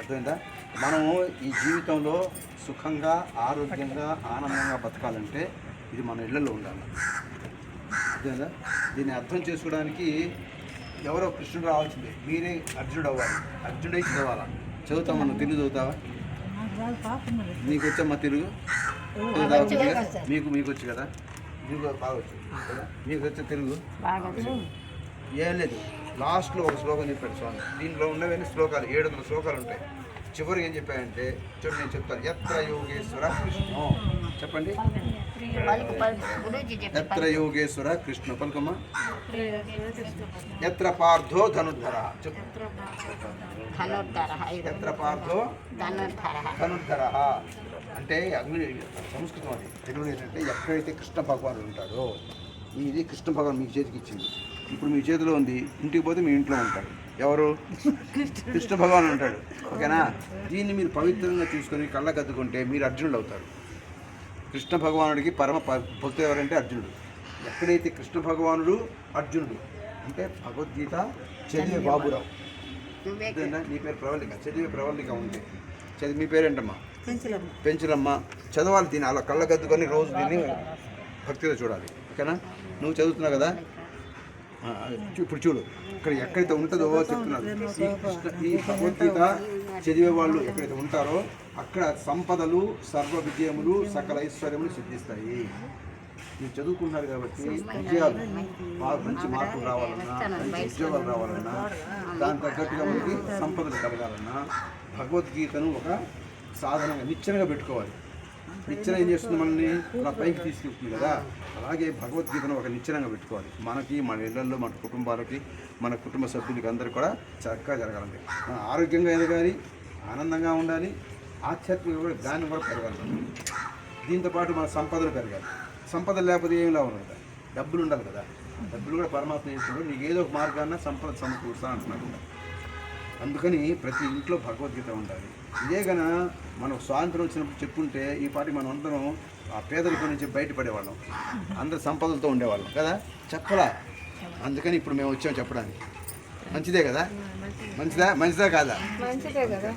అర్థమైందా? మనము ఈ జీవితంలో సుఖంగా ఆరోగ్యంగా ఆనందంగా బతకాలంటే ఇది మన ఇళ్ళలో ఉండాలి. అర్థమైందా? దీన్ని అర్థం చేసుకోవడానికి ఎవరో కృష్ణుడు రావాల్సిందే. మీరే అర్జునుడు అవ్వాలి. అర్జునుడై చదవాలా? చదువుతామా నువ్వు తెలుగు చదువుతావా? నీకు వచ్చమ్మా తెలుగు చదువుతావా కొద్దిగా? మీకు మీకు వచ్చు కదా? మీకు బాగా వచ్చు? మీకు వచ్చే తెలుగు ఏం లేదు. లాస్ట్లో ఒక శ్లోకం చెప్పాడు స్వామి. దీంట్లో ఉన్నవన్నీ శ్లోకాలు ఏడు వందల శ్లోకాలు ఉంటాయి. చివరికి ఏం చెప్పాడంటే చూడండి నేను చెప్తాను. ఎత్ర యోగేశ్వర కృష్ణ. చెప్పండి. ఎత్ర యోగేశ్వర కృష్ణ. పలుకమ్మ. ఎత్ర పార్థో ధనుర్ధర. ధనుర్ధర ఎత్ర పార్థో ధనుర్ధర. అంటే అగ్ని సంస్కృతం అది. తెలుగులో ఏంటంటే ఎక్కడైతే కృష్ణ భగవానుడు ఉంటాడో ఇది కృష్ణ భగవాన్ మీ చేతికి ఇచ్చింది. ఇప్పుడు మీ చేతిలో ఉంది ఇంటికి పోతే మీ ఇంట్లో ఉంటాడు ఎవరు? కృష్ణ భగవాన్ ఉంటాడు. ఓకేనా? దీన్ని మీరు పవిత్రంగా తీసుకొని కళ్ళకద్దుకుంటే మీరు అర్జునుడు అవుతారు. కృష్ణ భగవానుడికి పరమ భక్తుడు ఎవరంటే అర్జునుడు. ఎక్కడైతే కృష్ణ భగవానుడు అర్జునుడు అంటే భగవద్గీత చదివే బాబురావు? నీ పేరు ప్రవళిక. చదివే ప్రవళిక ఉంది. చదివి మీ పేరేంటమ్మా? పెంచులమ్మ. చదవాలి దీన్ని అలా కళ్ళకద్దుకొని రోజు దీన్ని భక్తిగా చూడాలి. ఓకేనా? నువ్వు చదువుతున్నావు కదా? ఇప్పుడు చూడు ఇక్కడ ఎక్కడైతే ఉంటుందో చెప్తున్నారు ఈ కృష్ణ ఈ భగవద్గీత చదివే వాళ్ళు ఎక్కడైతే ఉంటారో అక్కడ సంపదలు సర్వ విజయములు సకల ఐశ్వర్యములు సిద్ధిస్తాయి. మీరు చదువుకున్నారు కాబట్టి విజయాలు మంచి మార్పులు రావాలన్నా మంచి ఉద్యోగాలు రావాలన్నా దాని తగ్గట్టుగా మనకి సంపదలు కలగాలన్నా భగవద్గీతను ఒక సాధనంగా నిచ్చెనగా పెట్టుకోవాలి. నిచ్చెన ఏం చేస్తుంది మనల్ని? అలా పైకి తీసుకెళ్తుంది కదా. అలాగే భగవద్గీతను ఒక నిచ్చెనగా పెట్టుకోవాలి. మనకి మన ఇళ్ళలో మన కుటుంబాలకి మన కుటుంబ సభ్యులకి అందరూ కూడా చక్కగా జరగాలండి. మన ఆరోగ్యంగా ఎదగాలి ఆనందంగా ఉండాలి ఆధ్యాత్మిక కూడా జ్ఞానం కూడా పెరగాలి. దీంతో పాటు మన సంపదలు పెరగాలి. సంపద లేకపోతే ఏం లాభం కదా డబ్బులు ఉండాలి కదా. డబ్బులు కూడా పరమాత్మ చేస్తున్నాడు నీకు ఏదో ఒక మార్గాన్న సంపద సమకూరుస్తా అంటున్నాడు. అందుకని ప్రతి ఇంట్లో భగవద్గీత ఉండాలి. ఇదే గన మనం స్వాతంత్రం వచ్చినప్పుడు చెప్పుంటే ఈ పాటి మనం అందరం ఆ పేదరికం నుంచి బయటపడేవాళ్ళం. అందరు సంపదలతో ఉండేవాళ్ళం కదా? చెప్పలా? అందుకని ఇప్పుడు మేము వచ్చాం చెప్పడానికి. మంచిదే కదా? మంచిదా? మంచిదా కాదా? మంచిదే కదా?